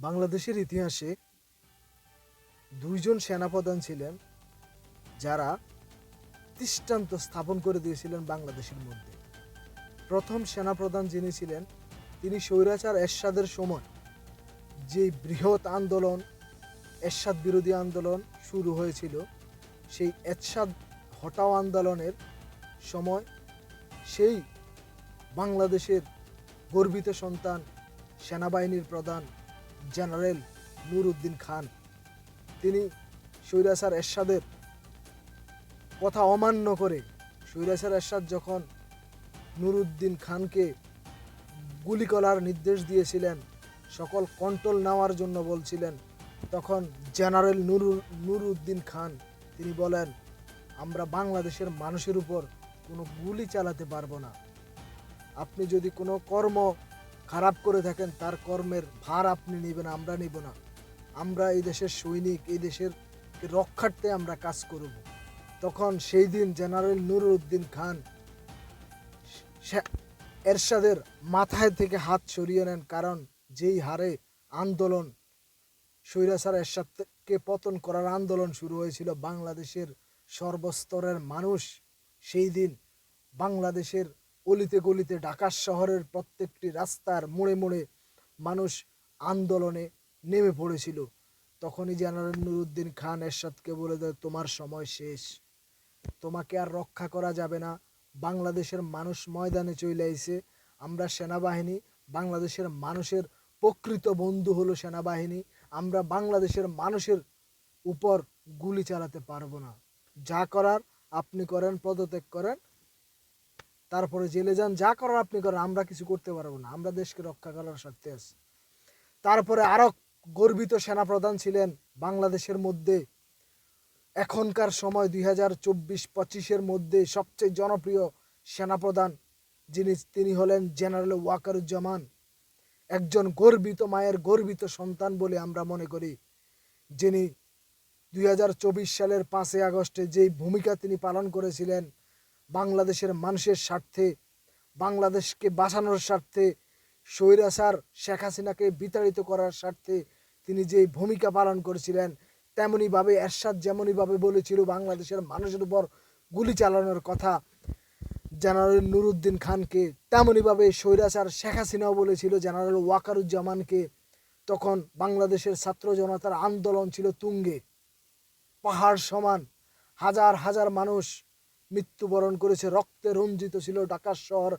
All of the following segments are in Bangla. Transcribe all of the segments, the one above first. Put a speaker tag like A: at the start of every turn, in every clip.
A: বাংলাদেশের ইতিহাসে দুইজন সেনাপ্রধান ছিলেন যারা দৃষ্টান্ত স্থাপন করে দিয়েছিলেন বাংলাদেশের মধ্যে। প্রথম সেনাপ্রধান যিনি ছিলেন, তিনি স্বৈরাচার এরশাদের সময় যে বৃহৎ আন্দোলন, এরশাদ বিরোধী আন্দোলন শুরু হয়েছিল, সেই এরশাদ হটাও আন্দোলনের সময় সেই বাংলাদেশের গর্বিত সন্তান সেনাবাহিনীর প্রধান জেনারেল নুরউদ্দিন খান। তিনি সৈরাসার এরশাদের কথা অমান্য করে স্বৈরাচার এরশাদ যখন নুরউদ্দিন খানকে গুলি করার নির্দেশ দিয়েছিলেন, সকল কন্ট্রোল নেওয়ার জন্য বলছিলেন, তখন জেনারেল নুরুল নুরউদ্দিন খান, তিনি বলেন, আমরা বাংলাদেশের মানুষের উপর কোনো গুলি চালাতে পারব না। আপনি যদি কোনো কর্ম খারাপ করে থাকেন, তার কর্মের ভার আপনি নেবেন, আমরা নিব না। আমরা এই দেশের সৈনিক, এই দেশের রক্ষার্থে আমরা কাজ করব। তখন সেই দিন জেনারেল নুরউদ্দিন খান এরশাদের মাথায় থেকে হাত সরিয়ে নেন, কারণ যেই হারে আন্দোলন, স্বৈরাচার এরশাদকে পতন করার আন্দোলন শুরু হয়েছিল, বাংলাদেশের সর্বস্তরের মানুষ সেই দিন বাংলাদেশের অলিতে গলিতে ঢাকা শহরের প্রত্যেকটি রাস্তার মোড়ে মোড়ে মানুষ আন্দোলনে নেমে পড়েছিল। তখনই জেনারেল নুরুদ্দিন খান এরশাদকে বলে দেয়, তোমার সময় শেষ। তোমাকে আর রক্ষা করা যাবে না। বাংলাদেশের মানুষ ময়দানে চলে আইছে। আমরা সেনাবাহিনী, বাংলাদেশের মানুষের প্রকৃত বন্ধু হলো সেনাবাহিনী। আমরা বাংলাদেশের মানুষের উপর গুলি চালাতে পারব না। যা করার আপনি করেন, পদত্যাগ করেন তারপরে জেলে যান, যা করার আপনি করেন, আমরা কিছু করতে পারব না। আমরা দেশকে রক্ষা করার স্বার্থে আছি। তারপরে আরও গর্বিত সেনাপ্রধান ছিলেন বাংলাদেশের মধ্যে। এখনকার সময় দুই হাজার চব্বিশ পঁচিশের মধ্যে সবচেয়ে জনপ্রিয় সেনাপ্রধান যিনি, তিনি হলেন জেনারেল ওয়াকারুজ্জামান। একজন গর্বিত মায়ের গর্বিত সন্তান বলে আমরা মনে করি, যিনি দুই হাজার চব্বিশ সালের পাঁচই আগস্টে যেই ভূমিকা তিনি পালন করেছিলেন বাংলাদেশের মানুষের স্বার্থে, বাংলাদেশকে বাঁচানোর স্বার্থে, স্বৈরাচার শেখ হাসিনাকে বিতাড়িত করার স্বার্থে তিনি যে ভূমিকা পালন করেছিলেন, তেমনিভাবে এরশাদ যেমনইভাবে বলেছিল বাংলাদেশের মানুষের উপর গুলি চালানোর কথা, জেনারেল নুরুদ্দিন খানকে তেমনইভাবে স্বৈরাচার শেখ হাসিনাও বলেছিল জেনারেল ওয়াকারুজ্জামানকে, তখন বাংলাদেশের ছাত্র জনতার আন্দোলন ছিল তুঙ্গে। পাহাড় সমান, হাজার হাজার মানুষ মৃত্যুবরণ করেছে, রক্তে রঞ্জিত ছিল ঢাকা শহর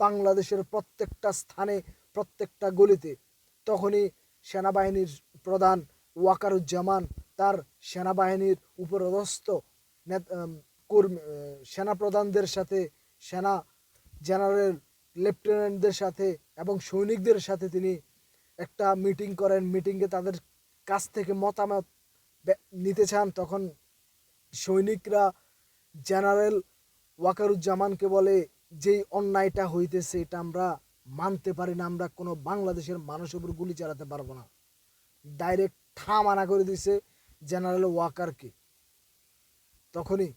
A: বাংলাদেশের প্রত্যেকটা স্থানে, প্রত্যেকটা গলিতে। তখনই সেনাবাহিনীর প্রধান ওয়াকারুজ্জামান তার সেনাবাহিনীর কর্মী সেনাপ্রধানদের সাথে, সেনা জেনারেল, লেফটেন্যান্টদের সাথে এবং সৈনিকদের সাথে তিনি একটা মিটিং করেন। মিটিংয়ে তাদের কাছ থেকে মতামত নিতে চান। তখন সৈনিকরা জেনারেল ওয়াকারুজ্জামানকে বলে, যেই অন্যায়টা হইতেছে, এটা আমরা মানতে পারি না, আমরা কোনো বাংলাদেশের মানুষের উপর গুলি চালাতে পারব না। ডাইরেক্ট ঠা মানা করে দিছে জেনারেল ওয়াকারকে। তখনই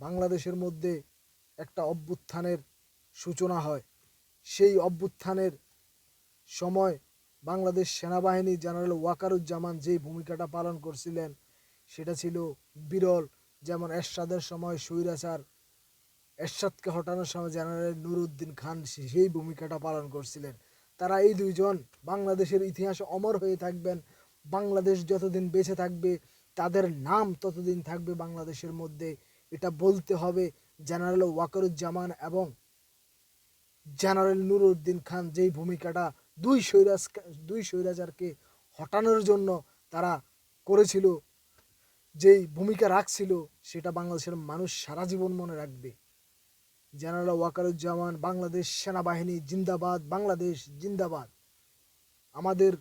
A: বাংলাদেশের মধ্যে একটা অভ্যুত্থানের সূচনা হয়। সেই অভ্যুত্থানের সময় বাংলাদেশ সেনাবাহিনী জেনারেল ওয়াকারুজ্জামান যেই ভূমিকাটা পালন করছিলেন, সেটা ছিল বিরল যেমন এরশাদের সময় স্বৈরাচার, এরশাদকে হটানোর সময় জেনারেল নুরুদ্দিন খান সেই ভূমিকাটা পালন করছিলেন। তারা এই দুইজন বাংলাদেশের ইতিহাসে অমর হয়ে থাকবেন। বাংলাদেশ যতদিন বেঁচে থাকবে, তাদের নাম ততদিন থাকবে বাংলাদেশের মধ্যে। এটা বলতে হবে জেনারেল ওয়াকারুজ্জামান এবং জেনারেল নুরউদ্দিন খান যেই ভূমিকাটা দুই স্বৈরাজ দুই স্বৈরাচারকে হটানোর জন্য তারা করেছিল। যেই ভূমিকা রাখছিল, সেটা বাংলাদেশের মানুষ সারা জীবন মনে রাখবে। জেনারেল ওয়াকারুজ্জামান, বাংলাদেশ সেনাবাহিনী জিন্দাবাদ, বাংলাদেশ জিন্দাবাদ। আমাদের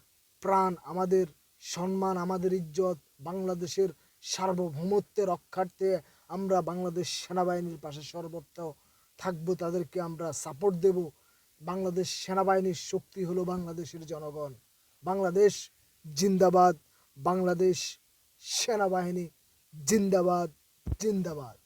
A: প্রাণ, আমাদের সম্মান, আমাদের ইজ্জত, বাংলাদেশের সার্বভৌমত্বের রক্ষার্থে আমরা বাংলাদেশ সেনাবাহিনীর পাশে সর্বত্র থাকব, তাদেরকে আমরা সাপোর্ট দেব। বাংলাদেশ সেনাবাহিনীর শক্তি হলো বাংলাদেশের জনগণ। বাংলাদেশ জিন্দাবাদ, বাংলাদেশ সেনাবাহিনী জিন্দাবাদ জিন্দাবাদ।